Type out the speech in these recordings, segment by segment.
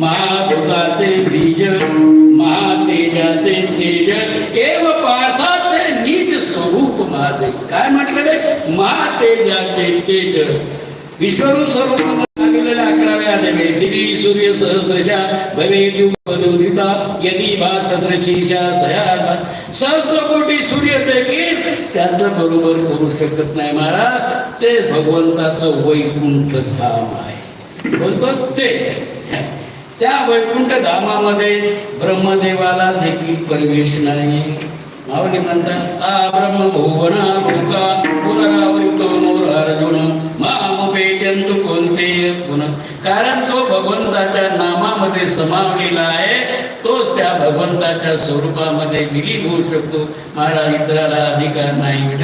महाभूताचे बीज महातेजाचे तेज एव पार्थाचे नीच स्वरूप माझे. काय म्हटलं महातेजाचे तेज. विश्वरूप स्वरूप गेलेल्या अकराव्या देवे दिवी सूर्य सहस्रशा भवे युगपदुदिता यदी भा सदृशीशा सया सहस्र कोटी सूर्य देखील त्याचं बरोबर करू शकत नाही महाराज. ते भगवंताचं वैकुंठ धाम आहे. बोलतो ते. त्या वैकुंठ धामामध्ये ब्रह्मदेवाला देखील प्रवेश नाही. माऊली म्हणतात आ ब्रह्म भुवना भूका पुनरावृतो अर्जुन माम पेटंतु कोणते पुन कारण तो भगवंताच्या नामामध्ये समावलेला आहे तो त्या भगवंताच्या स्वरूपामध्ये विलीन होऊ शकतो. महाराज इतराला अधिकार नाही.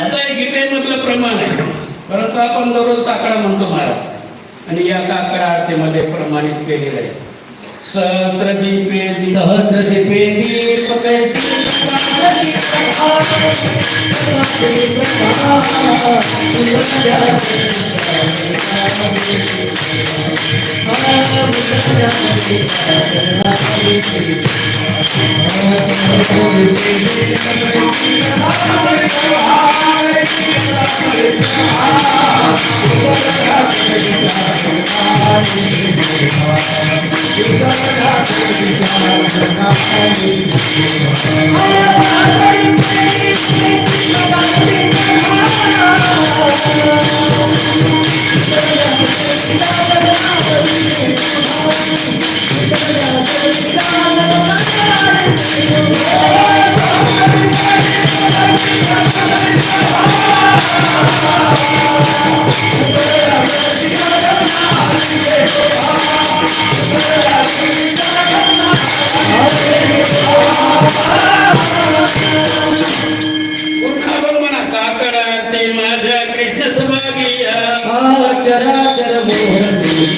आता हे गीतेमधलं प्रमाण आहे. परंतु आपण दररोज काकडा म्हणतो महाराज. आणि या काकडा आरतीमध्ये प्रमाणित केलेलं आहे. सहद्रदीपे सहद्रदीपे सहस्र Oh, दीपक पुन्हा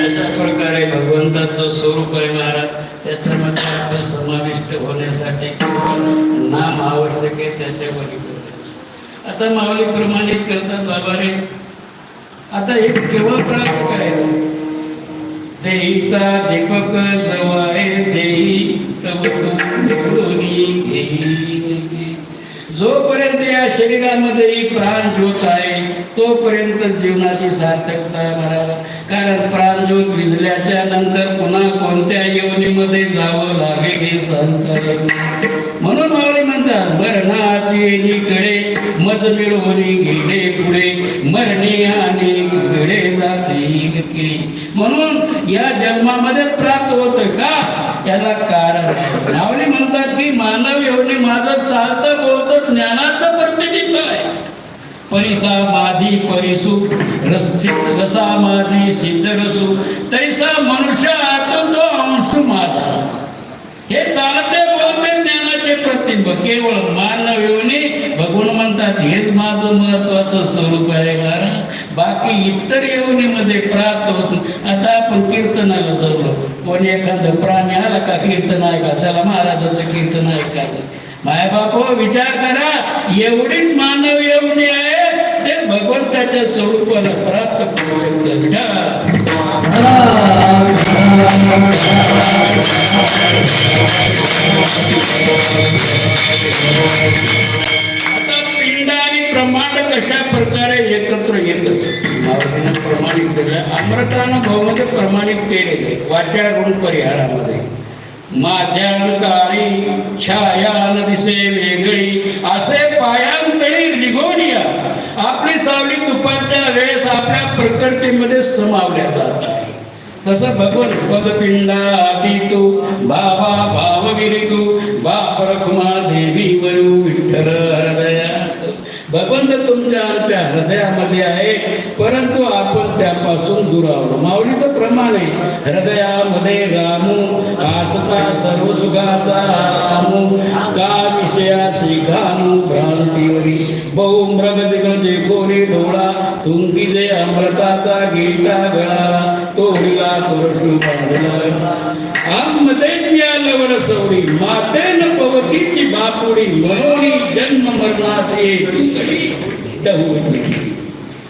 अशा प्रकारे भगवंताचं स्वरूप आहे महाराज. त्याच्यामध्ये समाविष्ट होण्यासाठी किंवा नाम आवश्यक आहे त्याच्या पलीकडे. आता माऊली प्रमाणित करतात बाबा रे आता एक केवळ प्राप्त करायचं? देईता दीपक जवाय देई तव तू निवडूनी घेई. जोपर्यंत या शरीरामध्ये प्राण ज्योत आहे तोपर्यंत जीवनाची सार्थकता आहे कारण प्राणज्योत विजल्याच्या नंतर पुन्हा कोणत्या योनीमध्ये जावं लागेल हे सांगता म्हणून मावळे म्हणतात मरणाची कडे मज मिळवणी गेले पुढे मरणे आणि गडे जाते म्हणून या जन्मामध्ये प्राप्त होत का? याला कारण मावळे म्हणतात की मानव योनी माझं चालतं बोलतं ज्ञानात परिसा माधी परिसु रसा माझी सिद्ध रसू तैसा मनुष्य आतून तो अंश माझा. हे चालते बोलते ज्ञानाचे प्रतिंब केवळ मानव योनी भगवान म्हणतात हेच माझं महत्वाचं स्वरूप आहे कारण बाकी इतर योनीमध्ये प्राप्त होत. आता आपण कीर्तनाला जाऊ कोणी एखादं प्राणी आला का कीर्तन ऐका? चला महाराजाचं कीर्तन ऐकायचं माय बापो विचार करा एवढीच मानव योनी आपण त्याच्या स्वरूपाला प्राप्त करू शकतो. आता पिंड आणि कशा प्रकारे एकत्र येतं? प्रमाणित केलं. अमृतानं प्रमाणित केलेले वाचा गुण परिहारामध्ये. माध्यांकारी छाया नदीसे वेगळी. असे पाया आपली सावली दुपारच्या वेळेस आपल्या प्रकृतीमध्ये समावल्या जात आहे तसं भगवन पदपिंडा तू बाबा भावगिरी तू बाप रखुमा देवी वरू विठ्ठल हृदयात. भगवंत तुमच्या आमच्या हृदयामध्ये आहे परंतु आपण त्यापासून दुरावलो माऊलीचं प्रमाण आहे हृदयामध्ये रामू आसता सर्व सुखाचा रामू का विषयासी घामू भ्रांतीवरी बहु मृग दिगळे कोरी डोळा तुंगी जे अमृताचा गीता गळा तोडीला पुरुषू बांधला आममध्ये लवण सवडी मातेन पवतीची बापुडी मनोनी जन्म मरणाची तुतडी डहुवली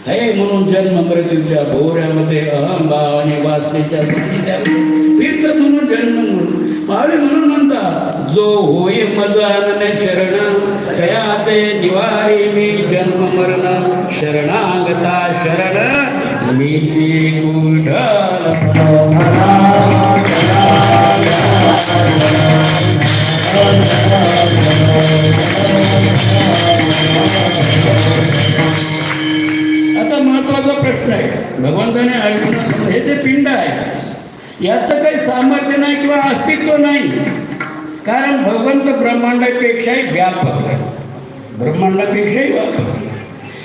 हे म्हणून जन्म मृत्यूच्या भोवऱ्यामध्ये अहम भावाने वासनेच्या तीर्थ म्हणून जन्म म्हणून म्हणून म्हणता जो होय मजानने शरण कयाचे निवारी मी जन्म मरण शरणागता शरण मीची आता महत्त्वाचा प्रश्न आहे. भगवंताने अर्जुना हे जे पिंड आहे याचं काही सामर्थ्य नाही किंवा अस्तित्व नाही. कारण भगवंत ब्रह्मांडापेक्षाही व्यापक आहे. ब्रह्मांडापेक्षाही व्यापक आहे.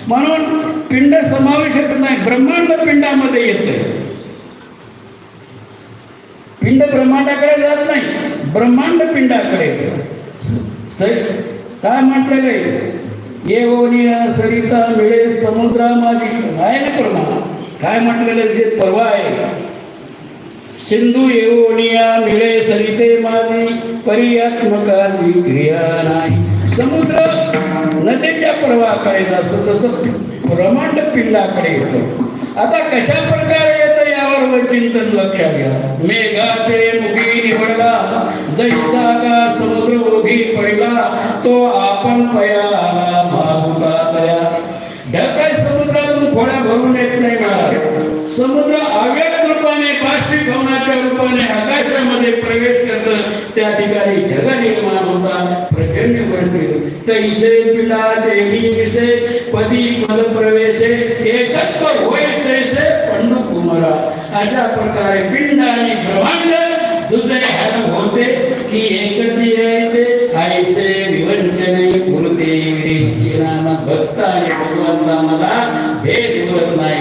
म्हणून पिंड समावेशक नाही. ब्रह्मांड पिंडामध्ये येते. पिंड ब्रह्मांडाकडे जात नाही. ब्रह्मांड पिंडाकडे काय म्हटलेलं आहे येवोनिया सरिता मिळे समुद्रामाजी आहे ना प्रमाण काय म्हटलेलं जे परवा आहे. सिंधू येवोनिया मिळे सरिते माझी परियात्मकाची क्रिया नाही. समुद्र नदीच्या प्रवाहाकडे जसं तसं ब्रह्मांड पिल्लाकडे येतं. आता कशा प्रकारे येतं यावर चिंतन लक्षात घ्या. मेघाचे मुखी निवडला दैसा का समुद्र ओघी पडला तो आपण पया प्रचंड बनते तैसे पिलाचे विषे पदी पद प्रवेशे एकत्व होय तैसे पंडू कुमारा. अशा प्रकारे पिंड आणि ब्रह्मांड तुझे हर होते की एकची येते आईसे विवंचने पुरते. नाम भक्त आणि भगवंता मला भेद नाही.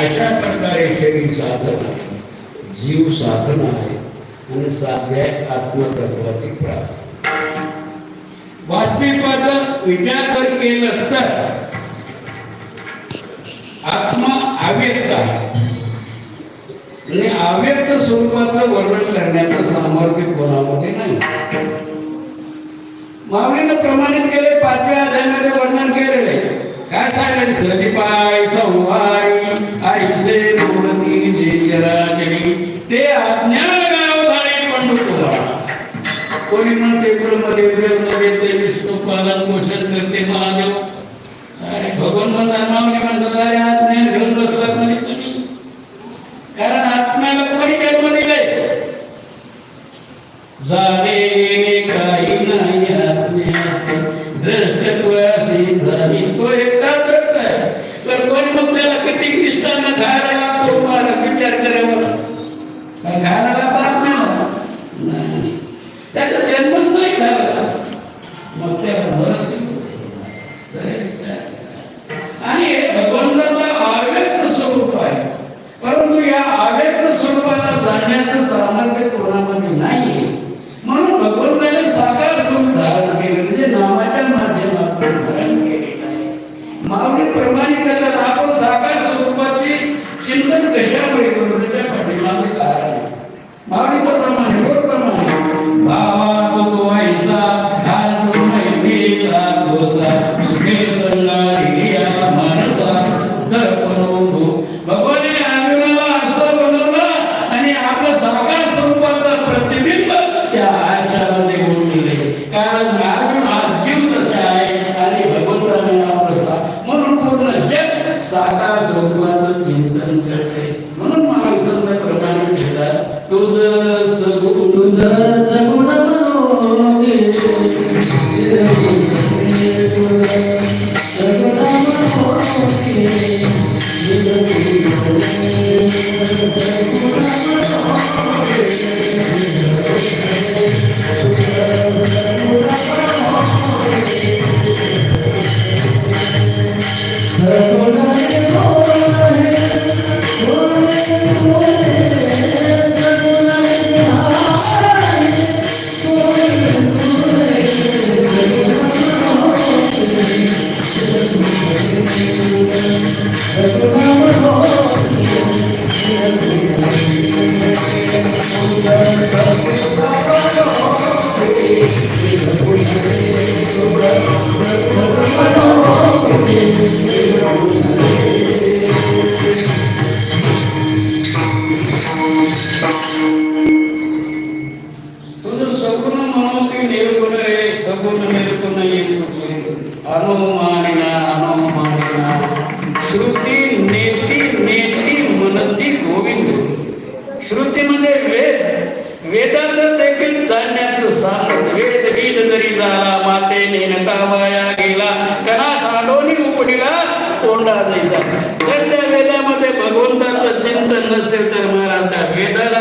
अशा प्रकारे शरीर साधना, जीव साधना आहे आणि साध्य आत्मतत्वाची प्राप्ती. वास्तविकता विचार जर केलं तर आत्मा अव्यक्त आहे. आणि अव्यक्त स्वरूपाचं वर्णन करण्याचं सामर्थ्य कोणामध्ये नाही. माऊलीनं प्रमाणित केले पाचव्या अध्यायामध्ये वर्णन केलेले. काय सांगेल सजीपाय संवारी आईचे मूर्ती जे जराजनी ते अज्ञान गावधारी पंडू कोणी म्हणते ब्रह्मदेव ब्रह्मदेव ते विष्णू पालन पोषण करते महादेव. अरे भगवान म्हणतात माऊली म्हणतात अरे Amen. रे सगुण निर्गुण అనుమానిన అనుమానిన श्रुती नेती नेती मनती गोविंद. श्रुती म्हणजे वेद वेदांत देखील जाणण्याचं साधन वेद. गीत जरी झाला मातेने नका वाया गेला कणा साडोनी उपडीला तोंडा जायचा तर त्या वेदामध्ये भगवंताचं चिंतन नसेल तर महाराज त्या वेदाला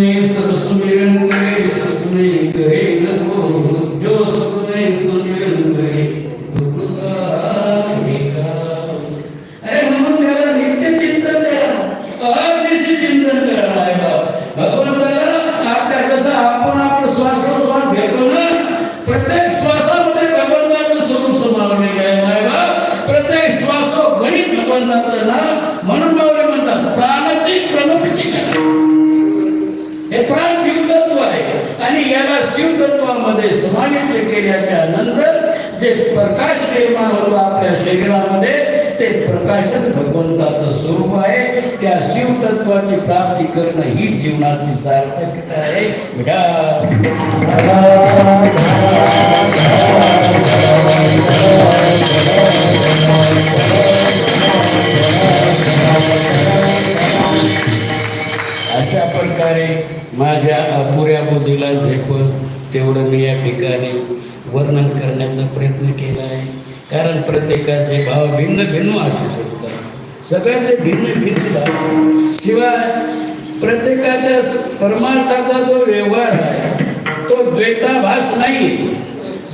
Lunes शरीरामध्ये ते प्रकाशन भगवंताचं स्वरूप आहे. त्या शिवतत्वाची प्राप्ती करणं ही जीवनाची सार्थकता आहे. अशा प्रकारे माझ्या अपुऱ्या बुद्धीला झेपत तेवढं मी या ठिकाणी वर्णन करण्याचा प्रयत्न केला आहे. कारण प्रत्येकाचे भाव भिन्न भिन्न असू शकतात. सगळ्यांचे भिन्न भिन्न भाव. शिवाय प्रत्येकाच्या परमार्थाचा जो व्यवहार आहे तो द्वैताभास नाही.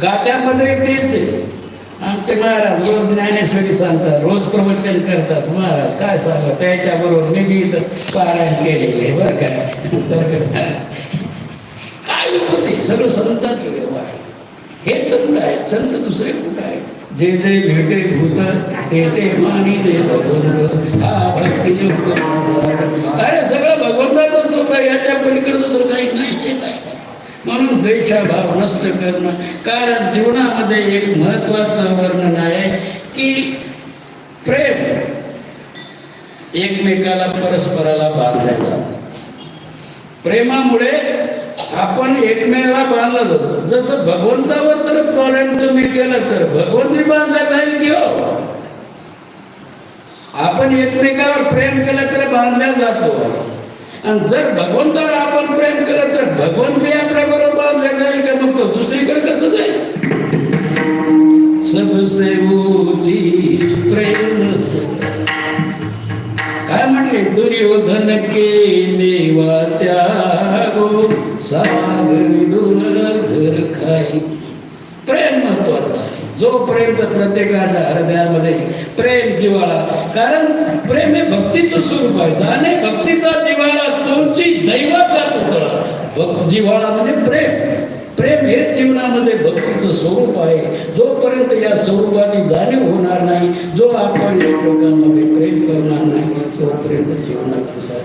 गात्यामध्ये तेच आमचे महाराज रोज ज्ञानेश्वरी सांगतात रोज प्रवचन करतात. महाराज काय सांगा? त्याच्याबरोबर मी बी इथं पारायण केलेले बरं काय काय होते? सर्व संतांचे व्यवहार. हे संत आहेत संत दुसरे कुठं आहे जे जे भेटे भूत ते ते पाणी जे हा भक्ती अरे सगळं भगवंताचं स्वरूप आहे याच्या पलीकडे दुसरं काही नाही म्हणून द्वेषाभाव नष्ट करणं कारण जीवनामध्ये एक महत्वाचं वर्णन आहे की प्रेम एकमेकाला परस्पराला बांधायला प्रेमामुळे आपण एकमेकाला बांधलं जातो. जसं भगवंतावर तर फॉरेन तुम्ही केलं तर भगवंत बी बांधला जाईल की हो? आपण एकमेकावर प्रेम केलं तर बांधल्या जातो. आणि जर भगवंतावर आपण प्रेम केलं तर भगवंत बी आपल्या बरोबर बांधल्या जाईल का मग तो दुसरीकडे कसं जाईल? सबसे ऊची प्रेम काय म्हटले? दुर्योधन के वा त्यागो. सागर दुर घर खाई. प्रेम जोपर्यंत प्रत्येकाच्या हृदयामध्ये प्रेम जिवाळा कारण प्रेम हे भक्तीचं स्वरूप आहे. आणि भक्तीचा जीवाला तुमची दैवाचा पुतळा भक्त जिव्हाळामध्ये म्हणजे प्रेम. प्रेम हे जीवनामध्ये भक्तीचं स्वरूप आहे. जोपर्यंत या स्वरूपाची जाणीव होणार नाही जो आपण लोकांमध्ये प्रेम करणार नाही तोपर्यंत जीवनाचं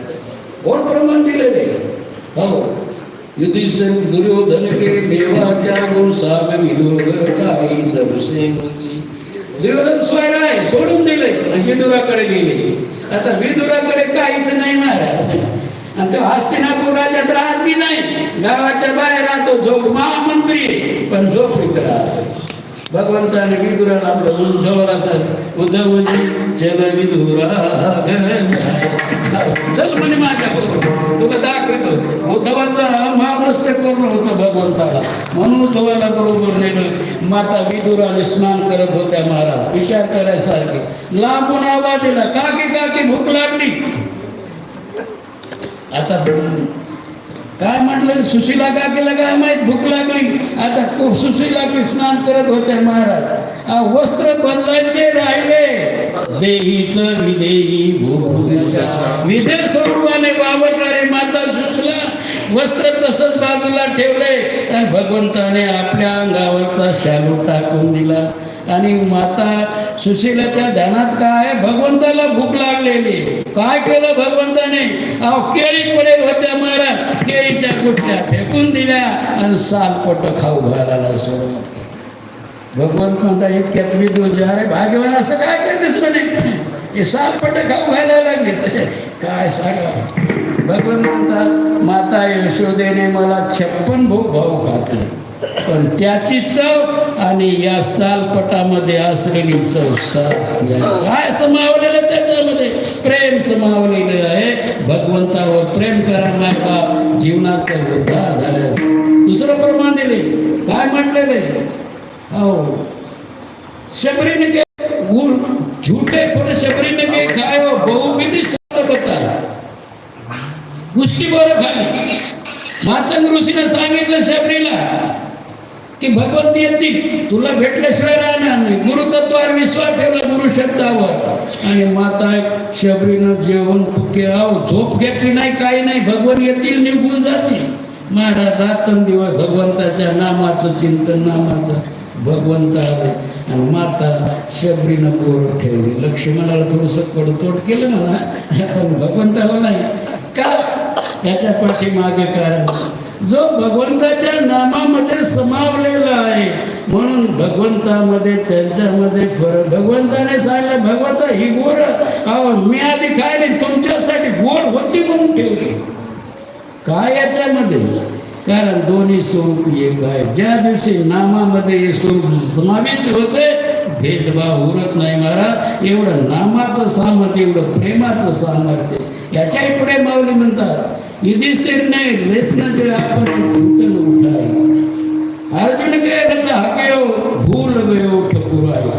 कोण प्रमाण दिलेले हो. युधिष्ठिर दुर्योधन के मेवाच्या गुण साग विदुर काही सरसे दुर्योधन स्वयं आहे सोडून दिले विदुराकडे गेले. आता विदुराकडे काहीच नाही मार आणि तो हस्तिनापूर राज्यात राहत बी नाही. गावाच्या बाहेर राहतो झोप महामंत्री आहे, पण झोप इथं राहतो भगवंताने विदुराला आपलं उद्धवला सर उद्धवजी म्हणजे जल विदुरा चल म्हणे माझ्या बरोबर. तुला दाखवतो. उद्धवाचा महामस्त करून होतं भगवंताला. म्हणून उद्धवाला बरोबर नेलं. माता विदुराने स्नान करत होत्या महाराज. विचार करायसारखे. लांबून आवाज दिला काकी काकी भूक लागली. आता काय म्हटलं? सुशीला काकीला काय माहीत? भूक लागली आता सुशिला सुशीला की स्नान करत होते महाराज. वस्त्र बदलायचे राहिले. देहीच विदेही विदेह स्वरूपाने वावरणारे माता सुशिला वस्त्र तसंच बाजूला ठेवले आणि भगवंताने आपल्या अंगावरचा शालू टाकून दिला. आणि माता सुशीलाच्या ध्यानात काय? भगवंताला भूक लागलेली. काय केलं भगवंताने? अहो केळी पडेल होत्या महाराज. केळीच्या कुठल्या फेकून दिल्या आणि सालपट खाऊ घालायला सुरुवात भगवंत म्हणता इतक्यात विदूर रे भाग्यवान असं काय करतेस म्हणे? हे सालपट खाऊ घालायला लागलीस. काय सांगा? भगवंत म्हणतात माता यशोदेने मला छप्पन भाऊ भाऊ घातले पण त्याची चव आणि या सालपटामध्ये असलेली चव काय समावलेलं त्याच्यामध्ये? प्रेम समावलेलं आहे. भगवंतावर प्रेम करणार नाही बा जीवनाचा उद्धार झाल्यास दुसरं प्रमाण दिले. काय म्हटलेले? हो शबरीने के झुटे थोड़े के काय हो. बहुविधी सत्य बताया बरं खाली मातंग ऋषीने सांगितलं शबरीला ती भगवंत येतील तुला भेटल्याशिवाय राहणार नाही. गुरुतत्वावर विश्वास ठेवला गुरु शब्दावर. आणि माता शबरीनं जेवण केलं झोप घेतली नाही काही नाही भगवान येतील निघून जातील. महाराज रात्रंदिवस भगवंताच्या नामाचं चिंतन नामाचं भगवंत आले. आणि माता शबरीनं पोर ठेवली. लक्ष्मणाला थोडंसं कडतोड केलं म्हणा पण भगवंताला नाही. का? याच्या पाठीमागे कारण जो भगवंताच्या नामामध्ये समावलेला आहे म्हणून भगवंतामध्ये त्यांच्यामध्ये फरक. भगवंताने सांगितलं भगवंता ही गोर अहो मी आधी काय नाही तुमच्यासाठी गोड होती म्हणून ठेवली. काय याच्यामध्ये? कारण दोन्ही स्वरूप एक आहे. ज्या दिवशी नामामध्ये हे स्वरूप समावित होते भेदभाव उरत नाही महाराज. एवढं नामाचं सामर्थ्य एवढं प्रेमाचं सामर्थ्य. याच्याही पुढे माऊली म्हणतात युधिष्ठिरने लेखन जे आपण फुटन उठाय अर्जुन के रचा भूल गयो ठकुराई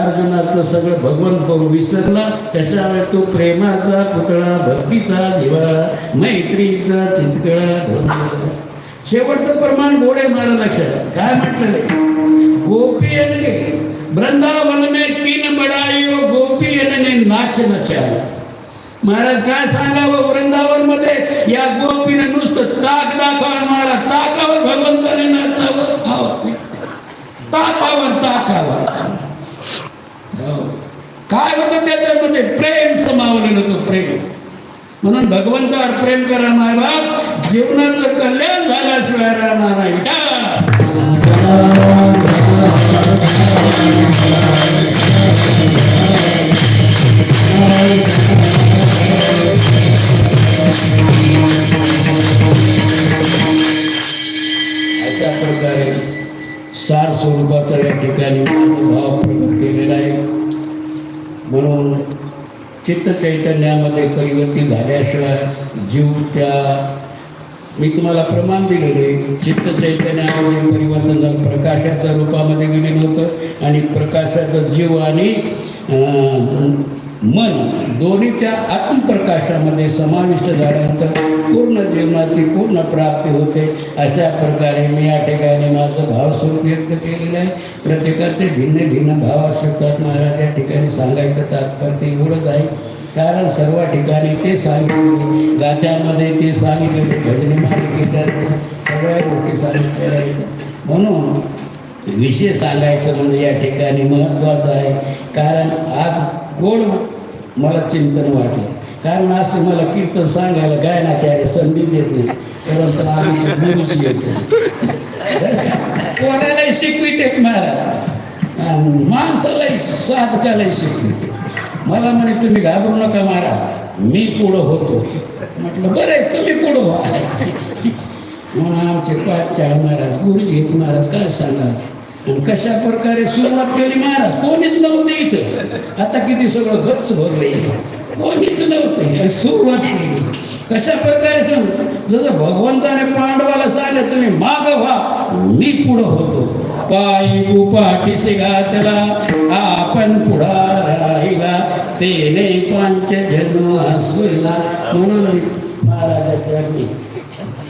अर्जुनाचं सगळं भगवंत पाहून विसरला. त्याच्यामुळे तो प्रेमाचा पुतळा भक्तीचा जिवाळा मैत्रीचा चितकळा शेवटचं प्रमाण गोडे मारा लक्षात. काय म्हटलेलं गोपी अनगे वृंदावन में किन बडायो गोपी अनने नाच नचाया महाराज काय सांगावं? वृंदावनमध्ये या गोपीने नुसतं ताक दाखवा मारा ताकावर भगवंताने नाचावं. हो. तापावर ताकावर. हो. काय होतं त्याच्यामध्ये म्हणजे प्रेम समावलेलं होतं प्रेम. म्हणून भगवंतावर प्रेम करा माय बाप. जीवनाचं कल्याण झाल्याशिवाय राहणार नाही. का? या ठिकाणी भाव प्रकट केलेला आहे. म्हणून चित्त चैतन्यामध्ये परिवर्तित झाल्याशिवाय जीव त्या मी तुम्हाला प्रमाण दिलेले चित्त चैतन्यामध्ये परिवर्तन झालं. प्रकाशाच्या रूपामध्ये गेलेलं होतं आणि प्रकाशाचा जीव आणि मन दोन्ही त्या आत्मप्रकाशामध्ये समाविष्ट झाल्यानंतर पूर्ण जीवनाची पूर्ण प्राप्ती होते. अशा प्रकारे मी या ठिकाणी माझं भावस्वरूप व्यक्त केलेलं आहे. प्रत्येकाचे भिन्न भिन्न भाव असतात. महाराज या ठिकाणी सांगायचं तात्पर्य एवढंच आहे. कारण सर्व ठिकाणी ते सांगितले गात्यामध्ये ते सांगितले भजनी मालिकेच्या सगळ्या गोष्टी सांगितलेल्या आहेत. म्हणून विषय सांगायचं म्हणजे या ठिकाणी महत्त्वाचं आहे. कारण आज गोड मला चिंतन वाटलं. कारण असं मला कीर्तन सांगायला गायनाचार्य संधी देत नाही. परंतु आमचे गुरुजी येते. कोणालाही शिकवित महाराज? आणि माणसालाही साधकालाही शिकविते. मला म्हणे तुम्ही घाबरू नका महाराज. मी पुढं होतो. म्हटलं बरं आहे तुम्ही पुढं व्हा. म्हणून आमचे पाच चार महाराज गुरुजी महाराज काय सांगा कशा प्रकारे सुरुवात केली महाराज? कोणीच नव्हतं इथं. आता किती सगळं गच्च भरले कोणीच नव्हतं. सुरुवात केली. कशा प्रकारे सांग? जसं भगवंताने पांडवाला सांगले तुम्ही माग व्हा. मी पुढं होतो. पायी कुपाठीसे घातला. आपण पुढा राहिला. तेने पांच जन्म हसविला म्हणून महाराजाच्या